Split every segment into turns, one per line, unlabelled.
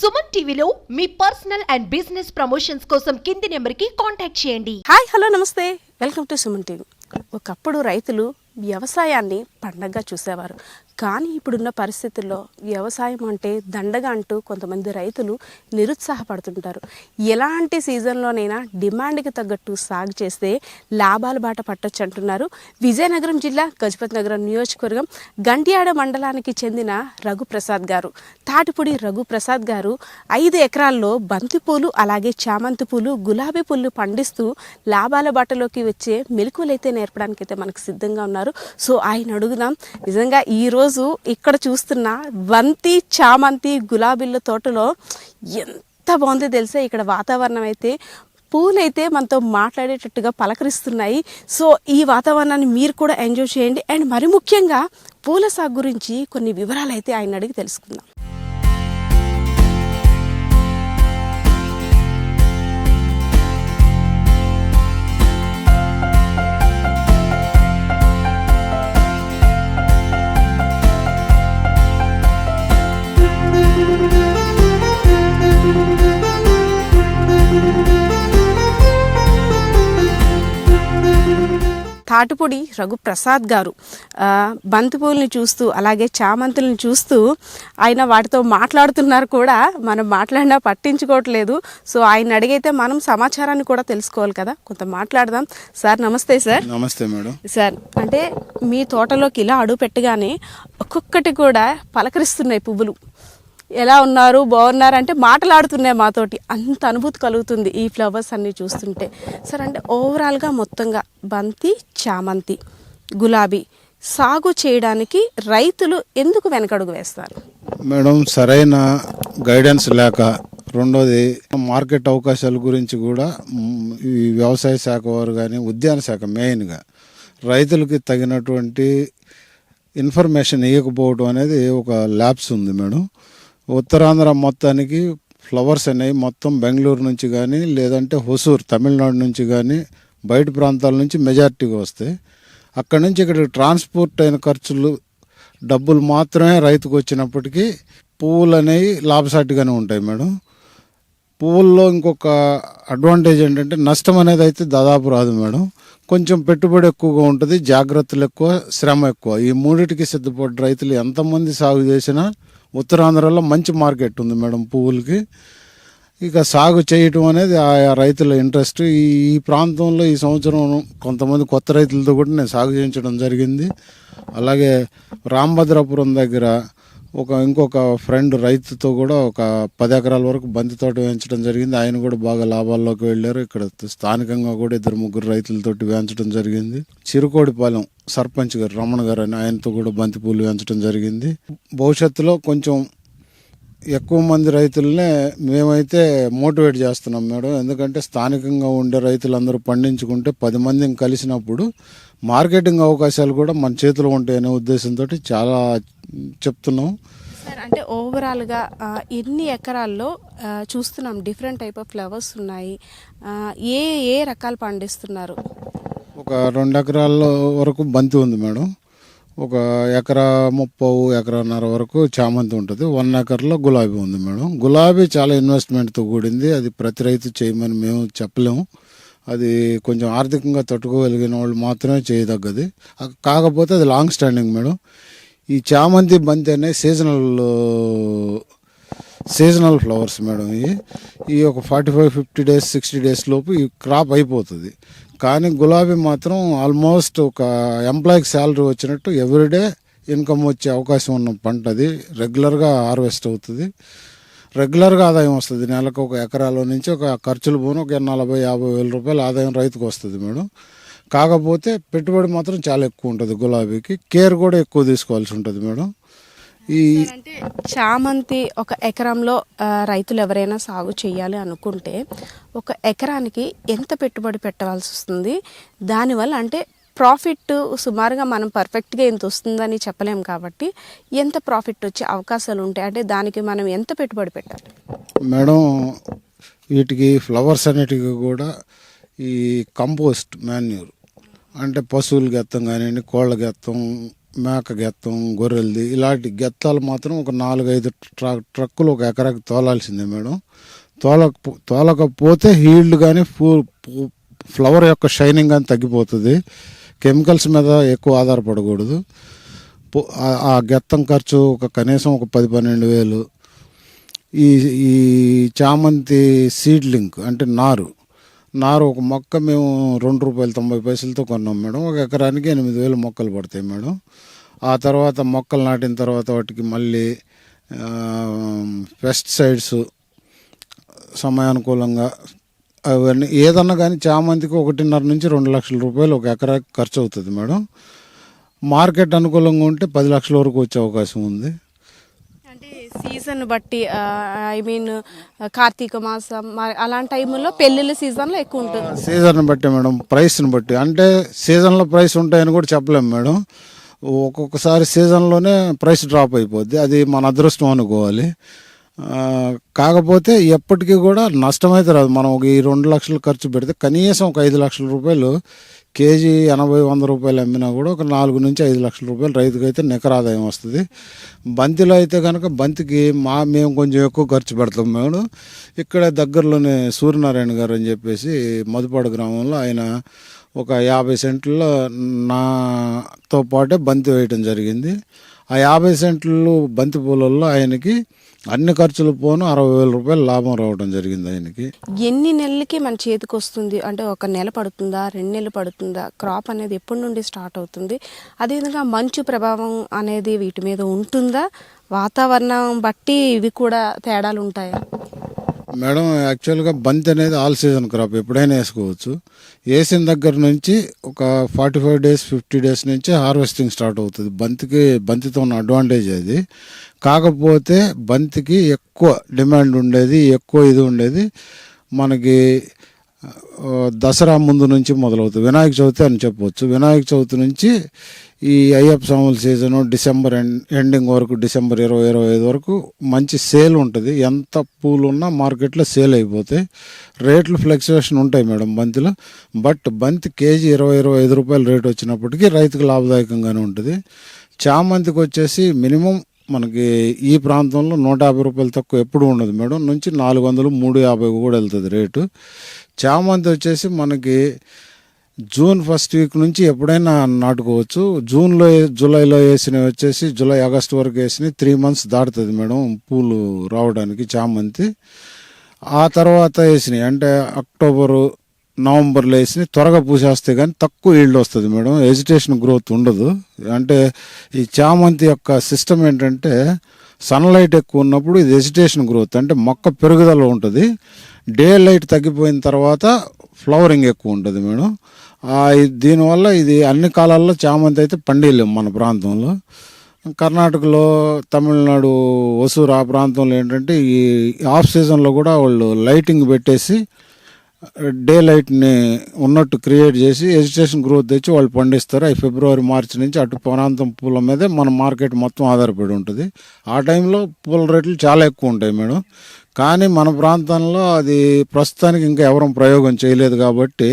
సుమన్ టీవీలో మీ personal and business promotions కోసం కింది నెంబర్కి కాంటాక్ట్ చేయండి.
Hi hello namaste. Welcome to Suman TV. ఒకప్పుడు రైతులు వ్యవసాయాన్ని పండగగా చూసేవారు. కానీ ఇప్పుడున్న పరిస్థితుల్లో వ్యవసాయం అంటే దండగా అంటూ కొంతమంది రైతులు నిరుత్సాహపడుతుంటారు. ఎలాంటి సీజన్లోనైనా డిమాండ్కి తగ్గట్టు సాగు చేస్తే లాభాల బాట పట్టొచ్చు అంటున్నారు విజయనగరం జిల్లా గజపతి నగరం నియోజకవర్గం గంట్యాడ మండలానికి చెందిన రఘుప్రసాద్ గారు. తాటిపూడి రఘుప్రసాద్ గారు ఐదు ఎకరాల్లో బంతిపూలు అలాగే చామంతి పూలు గులాబీ పూలు పండిస్తూ లాభాల బాటలోకి వచ్చే మెలకువలైతే నేర్పడానికైతే మనకు సిద్ధంగా ఉన్నారు. సో ఆయన అడుగుదాం. నిజంగా ఈ ఈరోజు ఇక్కడ చూస్తున్న బంతి చామంతి గులాబీల తోటలో ఎంత బాగుందో తెలిసే? ఇక్కడ వాతావరణం అయితే పూలైతే మనతో మాట్లాడేటట్టుగా పలకరిస్తున్నాయి. సో ఈ వాతావరణాన్ని మీరు కూడా ఎంజాయ్ చేయండి. అండ్ మరి ముఖ్యంగా పూల సాగు గురించి కొన్ని వివరాలు అయితే ఆయన అడిగి తెలుసుకుందాం. తాటిపూడి రఘుప్రసాద్ గారు. బంతిపూలని చూస్తూ అలాగే చామంతులను చూస్తూ ఆయన వాటితో మాట్లాడుతున్నారు కూడా. మనం మాట్లాడినా పట్టించుకోవట్లేదు. సో ఆయన అడిగైతే మనం సమాచారాన్ని కూడా తెలుసుకోవాలి కదా. కొంత మాట్లాడదాం. సార్ నమస్తే సార్.
నమస్తే మేడం.
సార్ అంటే మీ తోటలోకి ఇలా అడుగు పెట్టగానే ఒక్కొక్కటి కూడా పలకరిస్తున్నాయి పువ్వులు. ఎలా ఉన్నారు బాగున్నారు అంటే మాటలాడుతున్నాయి మాతోటి. అంత అనుభూతి కలుగుతుంది ఈ ఫ్లవర్స్ అన్నీ చూస్తుంటే. సరే అంటే ఓవరాల్గా మొత్తంగా బంతి చామంతి గులాబీ సాగు చేయడానికి రైతులు ఎందుకు వెనకడుగు వేస్తారు?
మేడం సరైన గైడెన్స్ లేక రెండోది మార్కెట్ అవకాశాల గురించి కూడా ఈ వ్యవసాయ శాఖ వారు కానీ ఉద్యాన శాఖ మెయిన్గా రైతులకి తగినటువంటి ఇన్ఫర్మేషన్ ఇవ్వకపోవడం అనేది ఒక ల్యాబ్స్ ఉంది మేడం. ఉత్తరాంధ్ర మొత్తానికి ఫ్లవర్స్ అనేవి మొత్తం బెంగళూరు నుంచి కానీ లేదంటే హొసూర్ తమిళనాడు నుంచి కానీ బయట ప్రాంతాల నుంచి మెజారిటీగా వస్తాయి. అక్కడి నుంచి ఇక్కడ ట్రాన్స్పోర్ట్ అయిన ఖర్చులు డబ్బులు మాత్రమే రైతుకు వచ్చినప్పటికీ పువ్వులు అనేవి లాభసాటిగానే ఉంటాయి మేడం. పువ్వుల్లో ఇంకొక అడ్వాంటేజ్ ఏంటంటే నష్టం అనేది అయితే దాదాపు రాదు మేడం. కొంచెం పెట్టుబడి ఎక్కువగా ఉంటుంది జాగ్రత్తలు ఎక్కువ శ్రమ ఎక్కువ. ఈ మూడిటికి సిద్ధపడ్డ రైతులు ఎంతమంది సాగు చేసినా ఉత్తరాంధ్రలో మంచి మార్కెట్ ఉంది మేడం పువ్వులకి. ఇక సాగు చేయటం అనేది ఆయా రైతుల ఇంట్రెస్ట్. ఈ ఈ ప్రాంతంలో ఈ సంవత్సరం కొంతమంది కొత్త రైతులతో కూడా నేను సాగు చేయించడం జరిగింది. అలాగే రామభద్రాపురం దగ్గర ఒక ఇంకొక ఫ్రెండ్ రైతుతో కూడా ఒక పది ఎకరాల వరకు బంతి తోట వేయించడం జరిగింది. ఆయన కూడా బాగా లాభాల్లోకి వెళ్ళారు. ఇక్కడ స్థానికంగా కూడా ఇద్దరు ముగ్గురు రైతులతోటి వేయించడం జరిగింది. చిరుకోడిపాలెం సర్పంచ్ గారు రమణ గారు అని ఆయనతో కూడా బంతి పూలు వేయించడం జరిగింది. భవిష్యత్తులో కొంచెం ఎక్కువ మంది రైతులనే మేమైతే మోటివేట్ చేస్తున్నాం మేడం. ఎందుకంటే స్థానికంగా ఉండే రైతులందరూ పండించుకుంటే పది మందిని కలిసినప్పుడు మార్కెటింగ్ అవకాశాలు కూడా మన చేతిలో ఉంటాయనే ఉద్దేశంతో చాలా చెప్తున్నాం.
సార్ అంటే ఓవరాల్గా ఎన్ని ఎకరాల్లో చూస్తున్నాం డిఫరెంట్ టైప్ ఆఫ్ ఫ్లవర్స్ ఉన్నాయి. ఏ ఏ రకాలు పండిస్తున్నారు?
ఒక రెండు ఎకరాల వరకు బంతి ఉంది మేడం. ఒక ఎకరా ముప్పవు ఎకరన్నర వరకు చామంతి ఉంటుంది. వన్ ఎకర్లో గులాబీ ఉంది మేడం. గులాబీ చాలా ఇన్వెస్ట్మెంట్తో కూడింది. అది ప్రతి రైతు చేయమని మేము చెప్పలేము. అది కొంచెం ఆర్థికంగా తట్టుకోగలిగిన వాళ్ళు మాత్రమే చేయదగ్గది. కాకపోతే అది లాంగ్ స్టాండింగ్ మేడం. ఈ చామంతి బంతి అనే సీజనల్ సీజనల్ ఫ్లవర్స్ మేడం ఇవి ఈ ఒక forty five fifty days sixty days లోపు ఈ క్రాప్ అయిపోతుంది. కానీ గులాబీ మాత్రం ఆల్మోస్ట్ ఒక ఎంప్లాయీకి శాలరీ వచ్చినట్టు ఎవ్రీడే ఇన్కమ్ వచ్చే అవకాశం ఉన్న పంట అది. రెగ్యులర్గా హార్వెస్ట్ అవుతుంది. రెగ్యులర్గా ఆదాయం వస్తుంది. నెలకు ఒక ఎకరాలో నుంచి ఒక ఖర్చులు పోను ఒక నలభై యాభై వేల రూపాయల ఆదాయం రైతుకు వస్తుంది మేడం. కాకపోతే పెట్టుబడి మాత్రం చాలా ఎక్కువ ఉంటుంది గులాబీకి. కేర్ కూడా ఎక్కువ తీసుకోవాల్సి ఉంటుంది మేడం. ఈ
అంటే చామంతి ఒక ఎకరంలో రైతులు ఎవరైనా సాగు చేయాలి అనుకుంటే ఒక ఎకరానికి ఎంత పెట్టుబడి పెట్టవలసి వస్తుంది? దానివల్ల అంటే ప్రాఫిట్ సుమారుగా మనం పర్ఫెక్ట్గా ఎంత వస్తుందని చెప్పలేం కాబట్టి ఎంత ప్రాఫిట్ వచ్చే అవకాశాలు ఉంటాయి? అంటే దానికి మనం ఎంత పెట్టుబడి పెట్టాలి?
మేడం వీటికి ఫ్లవర్స్ అన్నిటికీ కూడా ఈ కంపోస్ట్ మాన్యూర్. అంటే పశువుల గెత్తం కానివ్వండి కోళ్ళ గెత్తం మేక గెత్తం గొర్రెలది ఇలాంటి గెత్తాలు మాత్రం ఒక నాలుగైదు ట్రా ట్రక్కులు ఒక ఎకరాకి తోలాల్సిందే మేడం. తోలక తోలకపోతే హీల్డ్ కానీ పూ ఫ్లవర్ యొక్క షైనింగ్ కానీ తగ్గిపోతుంది. కెమికల్స్ మీద ఎక్కువ ఆధారపడకూడదు. ఆ- గెత్తం ఖర్చు ఒక కనీసం ఒక పది పన్నెండు వేలు. ఈ ఈ చామంతి సీడ్లింగ్ అంటే నారు నారు ఒక మొక్క మేము రెండు రూపాయలు తొంభై పైసలతో కొన్నాం మేడం. ఒక ఎకరానికి ఎనిమిది వేలు మొక్కలు పడతాయి మేడం. ఆ తర్వాత మొక్కలు నాటిన తర్వాత వాటికి మళ్ళీ పెస్టిసైడ్స్ సమయానుకూలంగా అవన్నీ ఏదన్నా కానీ చామంతికి ఒకటిన్నర నుంచి రెండు లక్షల రూపాయలు ఒక ఎకరాకి ఖర్చు అవుతుంది మేడం. మార్కెట్ అనుకూలంగా ఉంటే పది లక్షల వరకు వచ్చే అవకాశం ఉంది.
సీజన్ బట్టి ఐ మీన్ కార్తీక మాసం మరి అలాంటి టైంలో పెళ్ళిళ్ళ సీజన్లో ఎక్కువ ఉంటుంది.
సీజన్ బట్టి మేడం ప్రైస్ని బట్టి. అంటే సీజన్లో ప్రైస్ ఉంటాయని కూడా చెప్పలేము మేడం. ఒక్కొక్కసారి సీజన్లోనే ప్రైస్ డ్రాప్ అయిపోద్ది. అది మన అదృష్టం అనుకోవాలి. కాకపోతే ఎప్పటికీ కూడా నష్టమైతే రాదు. మనం ఒక ఈ రెండు లక్షలు ఖర్చు పెడితే కనీసం ఒక ఐదు లక్షల రూపాయలు కేజీ ఎనభై వంద రూపాయలు అమ్మినా కూడా ఒక నాలుగు నుంచి ఐదు లక్షల రూపాయలు రైతుకు అయితే నికర ఆదాయం వస్తుంది. బంతిలో అయితే కనుక బంతికి మా మేము కొంచెం ఎక్కువ ఖర్చు పెడతాం మేడం. ఇక్కడ దగ్గరలోనే సూర్యనారాయణ గారు అని చెప్పేసి మధుపాడు గ్రామంలో ఆయన ఒక యాభై సెంట్లో నాతో పాటే బంతి వేయటం జరిగింది. ఆ యాభై సెంట్లు బంతి పూలల్లో ఆయనకి అన్ని ఖర్చులు పోను అరవై వేల రూపాయలు లాభం రావడం జరిగింది ఆయనకి.
ఎన్ని నెలలకి మన చేతికి వస్తుంది? అంటే ఒక నెల పడుతుందా? రెండు నెలలు పడుతుందా? క్రాప్ అనేది ఎప్పటి నుండి స్టార్ట్ అవుతుంది? అదేవిధంగా మంచు ప్రభావం అనేది వీటి మీద ఉంటుందా? వాతావరణం బట్టి ఇవి కూడా తేడాలు ఉంటాయా?
మేడం యాక్చువల్గా బంతి అనేది ఆల్ సీజన్ క్రాప్ ఎప్పుడైనా వేసుకోవచ్చు. వేసిన దగ్గర నుంచి ఒక forty five days fifty days నుంచి హార్వెస్టింగ్ స్టార్ట్ అవుతుంది. బంతికి బంతితో ఉన్న అడ్వాంటేజ్ అది. కాకపోతే బంతికి ఎక్కువ డిమాండ్ ఉండేది ఎక్కువ ఇది ఉండేది. మనకి దసరా ముందు నుంచి మొదలవుతుంది. వినాయక చవితి అని చెప్పవచ్చు. వినాయక చవితి నుంచి ఈ అయ్యప్ప స్వాముల సీజను డిసెంబర్ ఎండ్ ఎండింగ్ వరకు డిసెంబర్ ఇరవై ఇరవై ఐదు వరకు మంచి సేల్ ఉంటుంది. ఎంత పూలు ఉన్నా మార్కెట్లో సేల్ అయిపోతాయి రేట్లు ఫ్లక్చువేషన్ ఉంటాయి మేడం బంతిలో. బట్ బంతి కేజీ ఇరవై ఇరవై ఐదు రూపాయలు రేట్ వచ్చినప్పటికీ రైతుకు లాభదాయకంగానే ఉంటుంది. చామంతికి వచ్చేసి మినిమం మనకి ఈ ప్రాంతంలో నూట యాభై రూపాయలు తక్కువ ఎప్పుడు ఉండదు మేడం. నుంచి నాలుగు వందలు మూడు యాభై కూడా వెళ్తుంది రేటు. చామంతి వచ్చేసి మనకి జూన్ ఫస్ట్ వీక్ నుంచి ఎప్పుడైనా నాటుకోవచ్చు. జూన్లో జూలైలో వేసినవి వచ్చేసి జూలై ఆగస్ట్ వరకు వేసినవి త్రీ మంత్స్ దాటుతుంది మేడం పూలు రావడానికి చామంతి. ఆ తర్వాత వేసినాయి అంటే అక్టోబరు నవంబర్లో వేసి త్వరగా పూసేస్తే కానీ తక్కువ ఈల్డ్ వస్తుంది మేడం. ఎజిటేషన్ గ్రోత్ ఉండదు. అంటే ఈ చామంతి యొక్క సిస్టమ్ ఏంటంటే సన్లైట్ ఎక్కువ ఉన్నప్పుడు ఇది ఎజిటేషన్ గ్రోత్ అంటే మొక్క పెరుగుదల ఉంటుంది. డే లైట్ తగ్గిపోయిన తర్వాత ఫ్లవరింగ్ ఎక్కువ ఉంటుంది మేడం. దీనివల్ల ఇది అన్ని కాలాల్లో చామంతి అయితే పండియలేము మన ప్రాంతంలో. కర్ణాటకలో తమిళనాడు ఒసూరు ఆ ప్రాంతంలో ఏంటంటే ఈ ఆఫ్ సీజన్లో కూడా వాళ్ళు లైటింగ్ పెట్టేసి డే లైట్ని ఉన్నట్టు క్రియేట్ చేసి ఎజిటేషన్ గ్రోత్ తెచ్చి వాళ్ళు పండిస్తారు. అవి ఫిబ్రవరి మార్చి నుంచి అటు ప్రాంతం పూల మీదే మన మార్కెట్ మొత్తం ఆధారపడి ఉంటుంది. ఆ టైంలో పూల రేట్లు చాలా ఎక్కువ ఉంటాయి మేడం. కానీ మన ప్రాంతంలో అది ప్రస్తుతానికి ఇంకా ఎవరూ ప్రయోగం చేయలేదు కాబట్టి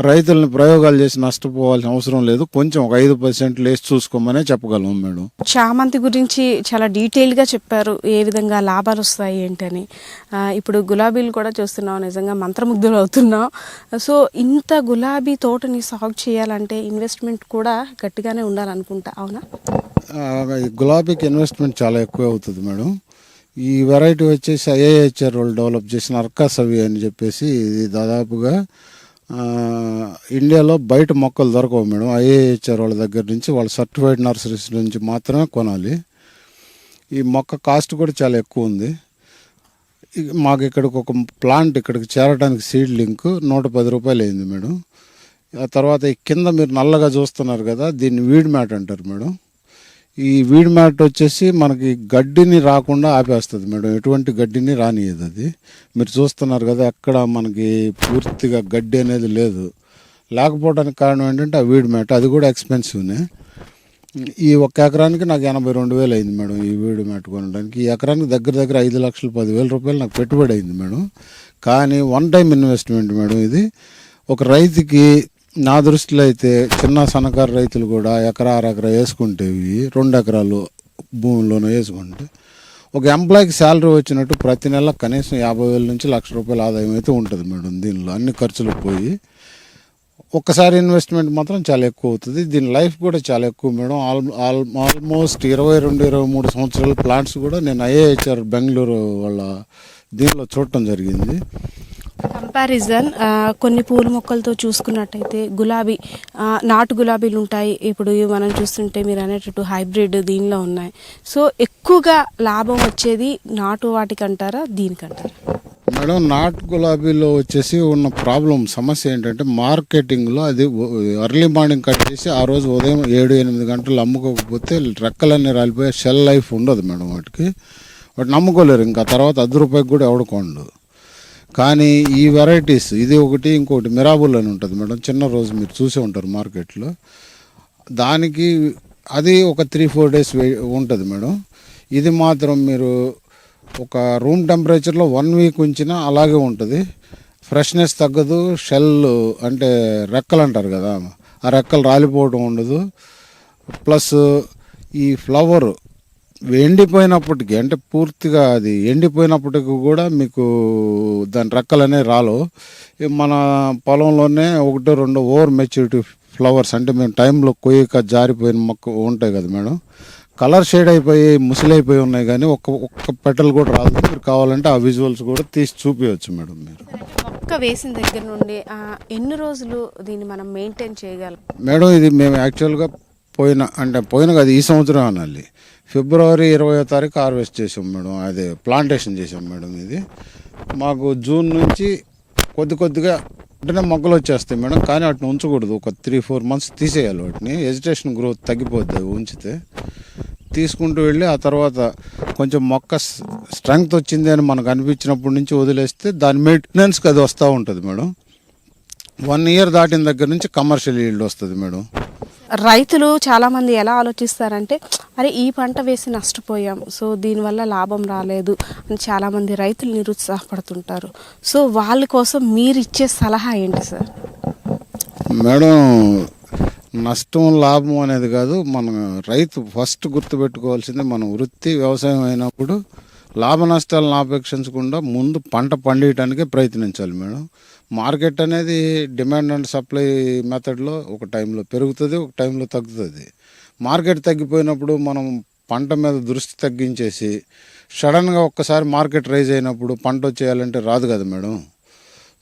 రైతుల్ని ప్రయోగాలు చేసి నష్టపోవాల్సిన అవసరం లేదు. కొంచెం ఒక ఐదు పర్సెంట్లు వేసి చూసుకోమనే చెప్పగలం మేడం.
చామంతి గురించి చాలా డీటెయిల్గా చెప్పారు. ఏ విధంగా లాభాలు వస్తాయి ఏంటని. ఇప్పుడు గులాబీలు కూడా చూస్తున్నాం. నిజంగా మంత్రముగ్ధులు అవుతున్నాం. సో ఇంత గులాబీ తోటని సాగు చేయాలంటే ఇన్వెస్ట్మెంట్ కూడా గట్టిగానే ఉండాలనుకుంటా. అవునా?
గులాబీకి ఇన్వెస్ట్మెంట్ చాలా ఎక్కువ అవుతుంది మేడం. ఈ వెరైటీ వచ్చేసి ఐఏహెచ్ఆర్ వాళ్ళు డెవలప్ చేసిన అర్కాస్ అవి అని చెప్పేసి ఇది దాదాపుగా ఇండియాలో బయట మొక్కలు దొరకవు మేడం. ఐఏహెచ్ఆర్ వాళ్ళ దగ్గర నుంచి వాళ్ళ సర్టిఫైడ్ నర్సరీస్ నుంచి మాత్రమే కొనాలి. ఈ మొక్క కాస్ట్ కూడా చాలా ఎక్కువ ఉంది. మాకు ఇక్కడికి ఒక ప్లాంట్ ఇక్కడికి చేరడానికి సీడ్ లింక్ నూట పది రూపాయలు అయింది మేడం. ఆ తర్వాత ఈ కింద మీరు నల్లగా చూస్తున్నారు కదా దీన్ని వీడ్ మ్యాట్ అంటారు మేడం. ఈ వీడ్ మ్యాట్ వచ్చేసి మనకి గడ్డిని రాకుండా ఆపేస్తుంది మేడం. ఎటువంటి గడ్డిని రానియదు అది. మీరు చూస్తున్నారు కదా ఎక్కడ మనకి పూర్తిగా గడ్డి అనేది లేదు. లేకపోవడానికి కారణం ఏంటంటే ఆ వీడ్ మ్యాట్ అది కూడా ఎక్స్పెన్సివ్నే. ఈ ఒక్క ఎకరానికి నాకు ఎనభై రెండు వేలు అయింది మేడం ఈ వీడు మ్యాట్ కొనడానికి. ఈ ఎకరానికి దగ్గర దగ్గర ఐదు లక్షలు పదివేల రూపాయలు నాకు పెట్టుబడి అయింది మేడం. కానీ వన్ టైం ఇన్వెస్ట్మెంట్ మేడం ఇది. ఒక రైతుకి నా దృష్టిలో అయితే చిన్న సన్నకారు రైతులు కూడా ఎకరా అరెకరా వేసుకుంటే ఇవి రెండు ఎకరాలు భూమిలోనూ వేసుకుంటే ఒక ఎంప్లాయీకి శాలరీ వచ్చినట్టు ప్రతి నెల కనీసం యాభై వేల నుంచి లక్ష రూపాయల ఆదాయం అయితే ఉంటుంది మేడం దీనిలో. అన్ని ఖర్చులు పోయి ఒక్కసారి ఇన్వెస్ట్మెంట్ మాత్రం చాలా ఎక్కువ అవుతుంది. దీని లైఫ్ కూడా చాలా ఎక్కువ మేడం. ఆల్ ఆల్ ఆల్మోస్ట్ ఇరవై రెండు ఇరవై మూడు సంవత్సరాల ప్లాంట్స్ కూడా నేను ఐఏహెచ్ఆర్ బెంగళూరు వాళ్ళ దీనిలో చూడటం జరిగింది.
కంపారిజన్ కొన్ని పూల మొక్కలతో చూసుకున్నట్టయితే గులాబీ నాటు గులాబీలు ఉంటాయి. ఇప్పుడు ఇవి మనం చూస్తుంటే మీరు అనేటట్టు హైబ్రిడ్ దీనిలో ఉన్నాయి. సో ఎక్కువగా లాభం వచ్చేది నాటు వాటికి అంటారా దీనికంటారా?
మేడం నాటు గులాబీలో వచ్చేసి ఉన్న ప్రాబ్లం సమస్య ఏంటంటే మార్కెటింగ్లో అది ఎర్లీ మార్నింగ్ కట్ చేసి ఆ రోజు ఉదయం ఏడు ఎనిమిది గంటలు అమ్ముకోకపోతే రెక్కలన్నీ రాలిపోయి షెల్ లైఫ్ ఉండదు మేడం వాటికి. వాటిని నమ్ముకోలేరు. ఇంకా తర్వాత అర్ధ రూపాయికి కూడా ఎవడుకోండు కానీ ఈ వెరైటీస్ ఇది ఒకటి ఇంకోటి మిరాబుల్ అని ఉంటుంది మేడం. చిన్న రోజు మీరు చూసే ఉంటారు మార్కెట్లో. దానికి అది ఒక త్రీ ఫోర్ డేస్ ఉంటుంది మేడం. ఇది మాత్రం మీరు ఒక రూమ్ టెంపరేచర్లో వన్ వీక్ ఉంచినా అలాగే ఉంటుంది. ఫ్రెష్నెస్ తగ్గదు షెల్ అంటే రెక్కలు అంటారు కదా ఆ రెక్కలు రాలిపోవడం ఉండదు. ప్లస్ ఈ ఫ్లవర్ ఎండిపోయినప్పటికీ అంటే పూర్తిగా అది ఎండిపోయినప్పటికీ కూడా మీకు దాని రెక్కలు అనేవి రాలు మన పొలంలోనే ఒకటో రెండో ఓవర్ మెచ్యూరిటీ ఫ్లవర్స్ అంటే మేము టైంలో కొయ్యక జారిపోయిన మొక్క ఉంటాయి కదా మేడం. కలర్ షేడ్ అయిపోయి ముసిలైపోయి ఉన్నాయి కానీ ఒక్క ఒక్క పెటల్ కూడా రాదు మీరు కావాలంటే ఆ విజువల్స్ కూడా తీసి చూపించవచ్చు మేడం మీరు.
మొక్క వేసిన దగ్గర నుండి ఎన్ని రోజులు దీన్ని మనం మెయింటైన్ చేయగలం?
మేడం ఇది మేము యాక్చువల్గా పోయిన అంటే పోయిన కాదు ఈ సంవత్సరం అనాలి. ఫిబ్రవరి ఇరవై తారీఖు హార్వెస్ట్ చేసాం మేడం. అదే ప్లాంటేషన్ చేసాం మేడం ఇది. మాకు జూన్ నుంచి కొద్ది కొద్దిగా వెంటనే మొగ్గలు వచ్చేస్తాయి మేడం. కానీ వాటిని ఉంచకూడదు. ఒక త్రీ ఫోర్ మంత్స్ తీసేయాలి వాటిని. ఎజిటేషన్ గ్రోత్ తగ్గిపోద్ది అవి ఉంచితే. తీసుకుంటూ వెళ్ళి ఆ తర్వాత కొంచెం మొక్క స్ట్రెంగ్త్ వచ్చింది అని మనకు అనిపించినప్పటి నుంచి వదిలేస్తే దాని మెయింటెనెన్స్కి అది వస్తూ ఉంటుంది మేడం. వన్ ఇయర్ దాటిన దగ్గర నుంచి కమర్షియల్ ఈల్డ్ వస్తుంది మేడం.
రైతులు చాలామంది ఎలా ఆలోచిస్తారంటే అరే ఈ పంట వేసి నష్టపోయాం సో దీనివల్ల లాభం రాలేదు అని చాలామంది రైతులు నిరుత్సాహపడుతుంటారు. సో వాళ్ళ కోసం మీరు ఇచ్చే సలహా ఏంటి సార్?
మేడం నష్టం లాభం అనేది కాదు మన రైతు ఫస్ట్ గుర్తుపెట్టుకోవాల్సింది మన వృత్తి వ్యవసాయం అయినప్పుడు లాభ నష్టాలను ఆపేక్షించకుండా ముందు పంట పండియటానికే ప్రయత్నించాలి మేడం. మార్కెట్ అనేది డిమాండ్ అండ్ సప్లై మెథడ్లో ఒక టైంలో పెరుగుతుంది ఒక టైంలో తగ్గుతుంది. మార్కెట్ తగ్గిపోయినప్పుడు మనం పంట మీద దృష్టి తగ్గించేసి సడన్గా ఒక్కసారి మార్కెట్ రైజ్ అయినప్పుడు పంట వచ్చేయాలంటే రాదు కదా మేడం.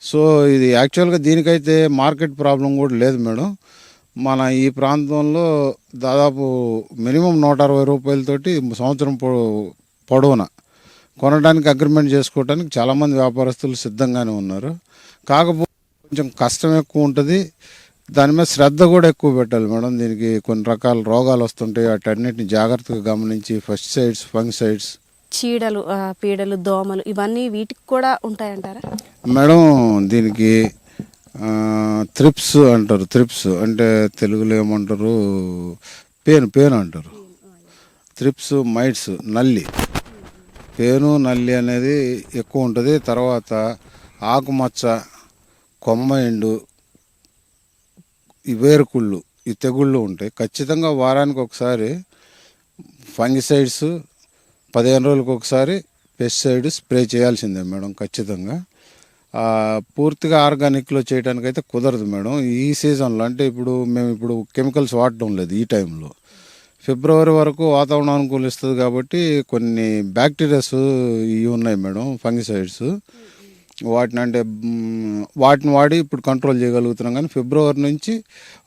సో ఇది యాక్చువల్గా దీనికైతే మార్కెట్ ప్రాబ్లం కూడా లేదు మేడం. మన ఈ ప్రాంతంలో దాదాపు మినిమం నూట అరవై రూపాయలతోటి సంవత్సరం పొ పొడవున కొనడానికి అగ్రిమెంట్ చేసుకోవడానికి చాలామంది వ్యాపారస్తులు సిద్ధంగానే ఉన్నారు. కాకపోతే కొంచెం కష్టం ఎక్కువ ఉంటుంది. దాని మీద శ్రద్ధ కూడా ఎక్కువ పెట్టాలి మేడం. దీనికి కొన్ని రకాల రోగాలు వస్తుంటాయి. వాటన్నిటిని జాగ్రత్తగా గమనించి ఫస్ట్ సైడ్స్ ఫంగిసైడ్స్
చీడలు ఆ, పీడలు దోమలు ఇవన్నీ వీటికి కూడా ఉంటాయంటారా?
మేడం దీనికి త్రిప్స్ అంటారు. త్రిప్స్ అంటే తెలుగులో ఏమంటారు? పేను పేను అంటారు. త్రిప్స్ మైట్స్ నల్లి. పేను నల్లి అనేది ఎక్కువ ఉంటుంది. తర్వాత ఆకుమచ్చ కొమ్మ ఎండు ఈ వేరుకుళ్ళు ఈ తెగుళ్ళు ఉంటాయి. ఖచ్చితంగా వారానికి ఒకసారి ఫంగిసైడ్స్ పదిహేను రోజులకు ఒకసారి పెస్టిసైడ్ స్ప్రే చేయాల్సిందే మేడం ఖచ్చితంగా. పూర్తిగా ఆర్గానిక్లో చేయడానికి అయితే కుదరదు మేడం. ఈ సీజన్లో అంటే ఇప్పుడు మేము ఇప్పుడు కెమికల్స్ వాడటం లేదు ఈ టైంలో. ఫిబ్రవరి వరకు వాతావరణం అనుకూలిస్తుంది కాబట్టి కొన్ని బ్యాక్టీరియాస్ ఇవి ఉన్నాయి మేడం ఫంగిసైడ్స్. వాటిని అంటే వాటిని వాడి ఇప్పుడు కంట్రోల్ చేయగలుగుతున్నాం కానీ ఫిబ్రవరి నుంచి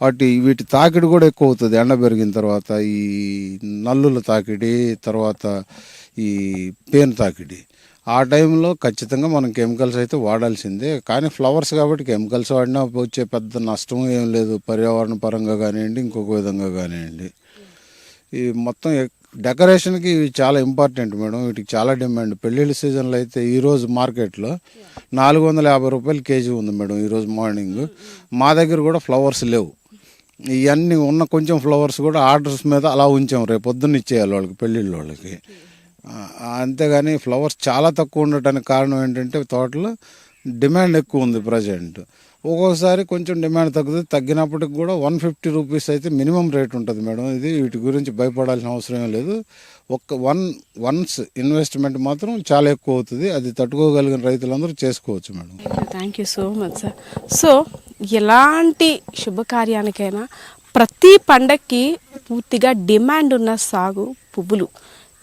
వాటి వీటి తాకిడి కూడా ఎక్కువ అవుతుంది. ఎండ పెరిగిన తర్వాత ఈ నల్లుల తాకిడి తర్వాత ఈ పేను తాకిడి. ఆ టైంలో ఖచ్చితంగా మనం కెమికల్స్ అయితే వాడాల్సిందే. కానీ ఫ్లవర్స్ కాబట్టి కెమికల్స్ వాడినా వచ్చే పెద్ద నష్టం ఏం లేదు. పర్యావరణ పరంగా కానివ్వండి ఇంకొక విధంగా కానివ్వండి. ఈ మొత్తం ఎక్- డెకరేషన్కి ఇవి చాలా ఇంపార్టెంట్ మేడం. వీటికి చాలా డిమాండ్. పెళ్ళిళ్ళ సీజన్లో అయితే ఈరోజు మార్కెట్లో నాలుగు వందల యాభై రూపాయలు కేజీ ఉంది మేడం ఈరోజు మార్నింగ్. మా దగ్గర కూడా ఫ్లవర్స్ లేవు. ఇవన్నీ ఉన్న కొంచెం ఫ్లవర్స్ కూడా ఆర్డర్స్ మీద అలా ఉంచాం. రేపు పొద్దున్న ఇచ్చేయాలి వాళ్ళకి పెళ్ళిళ్ళ వాళ్ళకి. అంతేగాని ఫ్లవర్స్ చాలా తక్కువ ఉండటానికి కారణం ఏంటంటే తోటలో డిమాండ్ ఎక్కువ ఉంది ప్రజెంట్. ఒక్కోసారి కొంచెం డిమాండ్ తగ్గుతుంది. తగ్గినప్పటికి కూడా వన్ ఫిఫ్టీ రూపీస్ అయితే మినిమం రేట్ ఉంటుంది మేడం. ఇది వీటి గురించి భయపడాల్సిన అవసరం లేదు. ఒక్క వన్ వన్స్ ఇన్వెస్ట్మెంట్ మాత్రం చాలా ఎక్కువ అవుతుంది. అది తట్టుకోగలిగిన రైతులందరూ చేసుకోవచ్చు madam.
Thank you so much sir so ఎలాంటి శుభకార్యానికైనా ప్రతి పండక్కి పూర్తిగా డిమాండ్ ఉన్న సాగు పువ్వులు.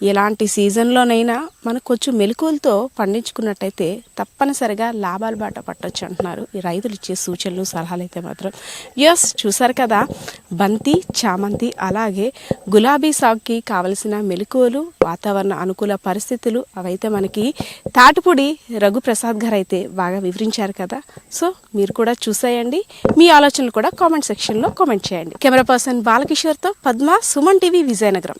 ఎలాంటి సీజన్లోనైనా మనకు కొంచెం మెలకువలతో పండించుకున్నట్టయితే తప్పనిసరిగా లాభాలు బాట పట్టొచ్చు అంటున్నారు. ఈ రైతులు ఇచ్చే సూచనలు సలహాలు అయితే మాత్రం ఎస్ చూసారు కదా. బంతి చామంతి అలాగే గులాబీ సాగుకి కావలసిన మెలకువలు వాతావరణ అనుకూల పరిస్థితులు అవైతే మనకి తాటిపూడి రఘుప్రసాద్ గారు అయితే బాగా వివరించారు కదా. సో మీరు కూడా చూసేయండి. మీ ఆలోచనలు కూడా కామెంట్ సెక్షన్లో కామెంట్ చేయండి. కెమెరా పర్సన్ బాలకిషోర్తో పద్మ సుమన్ టీవీ విజయనగరం.